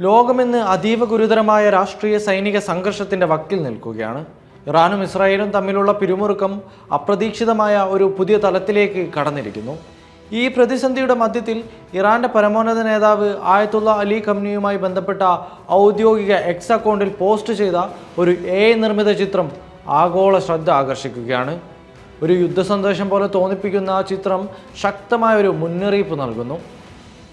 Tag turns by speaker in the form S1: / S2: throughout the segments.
S1: ലോകമിന്ന് അതീവ ഗുരുതരമായ രാഷ്ട്രീയ സൈനിക സംഘർഷത്തിന്റെ വക്കിൽ നിൽക്കുകയാണ്. ഇറാനും ഇസ്രായേലും തമ്മിലുള്ള പിരിമുറുക്കം അപ്രതീക്ഷിതമായ ഒരു പുതിയ തലത്തിലേക്ക് കടന്നിരിക്കുന്നു. ഈ പ്രതിസന്ധിയുടെ മധ്യത്തിൽ ഇറാന്റെ പരമോന്നത നേതാവ് ആയത്തുള്ള അലി കമ്നിയുമായി ബന്ധപ്പെട്ട ഔദ്യോഗിക എക്സ് അക്കൗണ്ടിൽ പോസ്റ്റ് ചെയ്ത ഒരു എ നിർമ്മിത ചിത്രം ആഗോള ശ്രദ്ധ ആകർഷിക്കുകയാണ്. ഒരു യുദ്ധസന്ദേശം പോലെ തോന്നിപ്പിക്കുന്ന ആ ചിത്രം ശക്തമായ ഒരു മുന്നറിയിപ്പ് നൽകുന്നു.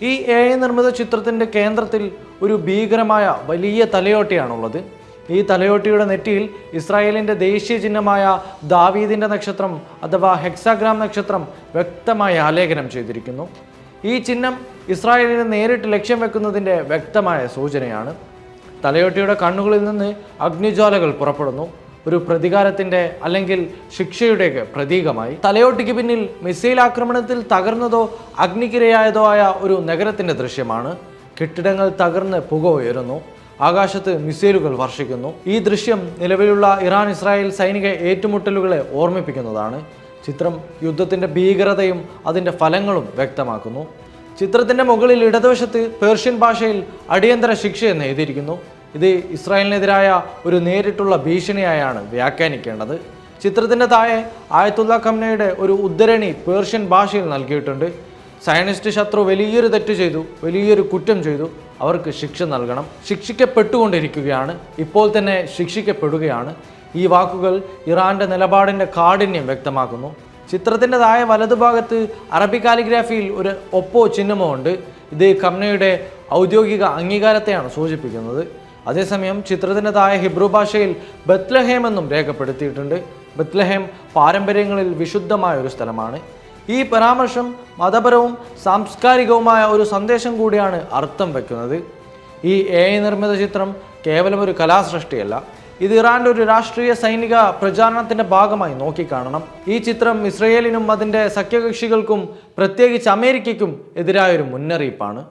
S1: ഈ എ നിർമ്മിത ചിത്രത്തിന്റെ കേന്ദ്രത്തിൽ ഒരു ഭീകരമായ വലിയ തലയോട്ടിയാണുള്ളത്. ഈ തലയോട്ടിയുടെ നെറ്റിയിൽ ഇസ്രായേലിന്റെ ദേശീയ ചിഹ്നമായ ദാവീദിന്റെ നക്ഷത്രം അഥവാ ഹെക്സാഗ്രാം നക്ഷത്രം വ്യക്തമായി ആലേഖനം ചെയ്തിരിക്കുന്നു. ഈ ചിഹ്നം ഇസ്രായേലിനെ നേരിട്ട് ലക്ഷ്യം വെക്കുന്നതിന്റെ വ്യക്തമായ സൂചനയാണ്. തലയോട്ടിയുടെ കണ്ണുകളിൽ നിന്ന് അഗ്നിജ്വാലകൾ പുറപ്പെടുന്നു. ഒരു പ്രതികാരത്തിന്റെ അല്ലെങ്കിൽ ശിക്ഷയുടെ പ്രതീകമായി. തലയോട്ടിക്ക് പിന്നിൽ മിസൈൽ ആക്രമണത്തിൽ തകർന്നതോ അഗ്നിക്കിരയായതോ ആയ ഒരു നഗരത്തിന്റെ ദൃശ്യമാണ്. കെട്ടിടങ്ങൾ തകർന്ന് പുക ഉയരുന്നു. ആകാശത്ത് മിസൈലുകൾ വർഷിക്കുന്നു. ഈ ദൃശ്യം നിലവിലുള്ള ഇറാൻ ഇസ്രായേൽ സൈനിക ഏറ്റുമുട്ടലുകളെ ഓർമ്മിപ്പിക്കുന്നതാണ്. ചിത്രം യുദ്ധത്തിന്റെ ഭീകരതയും അതിന്റെ ഫലങ്ങളും വ്യക്തമാക്കുന്നു. ചിത്രത്തിന്റെ മുകളിൽ ഇടതുവശത്ത് പേർഷ്യൻ ഭാഷയിൽ അടിയന്തര ശിക്ഷ എന്ന് എഴുതിയിരിക്കുന്നു. ഇത് ഇസ്രായേലിനെതിരായ ഒരു നേരിട്ടുള്ള ഭീഷണിയായാണ് വ്യാഖ്യാനിക്കേണ്ടത്. ചിത്രത്തിന്റെ താഴെ ആയത്തുള്ള ഖംനയുടെ ഒരു ഉദ്ധരണി പേർഷ്യൻ ഭാഷയിൽ നൽകിയിട്ടുണ്ട്. സയനിസ്റ്റ് ശത്രു വലിയൊരു തെറ്റ് ചെയ്തു വലിയൊരു കുറ്റം ചെയ്തു. അവർക്ക് ശിക്ഷ നൽകണം. ശിക്ഷിക്കപ്പെട്ടുകൊണ്ടിരിക്കുകയാണ്. ഇപ്പോൾ തന്നെ ശിക്ഷിക്കപ്പെടുകയാണ്. ഈ വാക്കുകൾ ഇറാന്റെ നിലപാടിന്റെ കാഠിന്യം വ്യക്തമാക്കുന്നു. ചിത്രത്തിന്റെതായ വലതുഭാഗത്ത് അറബി കാലിഗ്രാഫിയിൽ ഒരു ഒപ്പോ ചിഹ്നമോ ഉണ്ട്. ഇത് കമ്നയുടെ ഔദ്യോഗിക അംഗീകാരത്തെയാണ് സൂചിപ്പിക്കുന്നത്. അതേസമയം ചിത്രത്തിന്റെ താഴെ ഹിബ്രു ഭാഷയിൽ ബത്ലഹേം എന്നും രേഖപ്പെടുത്തിയിട്ടുണ്ട്. ബത്ലഹേം പാരമ്പര്യങ്ങളിൽ വിശുദ്ധമായ ഒരു സ്ഥലമാണ്. ഈ പരാമർശം മതപരവും സാംസ്കാരികവുമായ ഒരു സന്ദേശം കൂടിയാണ് അർത്ഥം വയ്ക്കുന്നത് ഈ എ നിർമ്മിത ചിത്രം കേവലം ഒരു കലാസൃഷ്ടിയല്ല. ഇത് ഇറാന്റെ ഒരു രാഷ്ട്രീയ സൈനിക പ്രചാരണത്തിന്റെ ഭാഗമായി നോക്കിക്കാണണം. ഈ ചിത്രം ഇസ്രയേലിനും അതിന്റെ സഖ്യകക്ഷികൾക്കും പ്രത്യേകിച്ച് അമേരിക്കയ്ക്കും എതിരായൊരു മുന്നറിയിപ്പാണ്.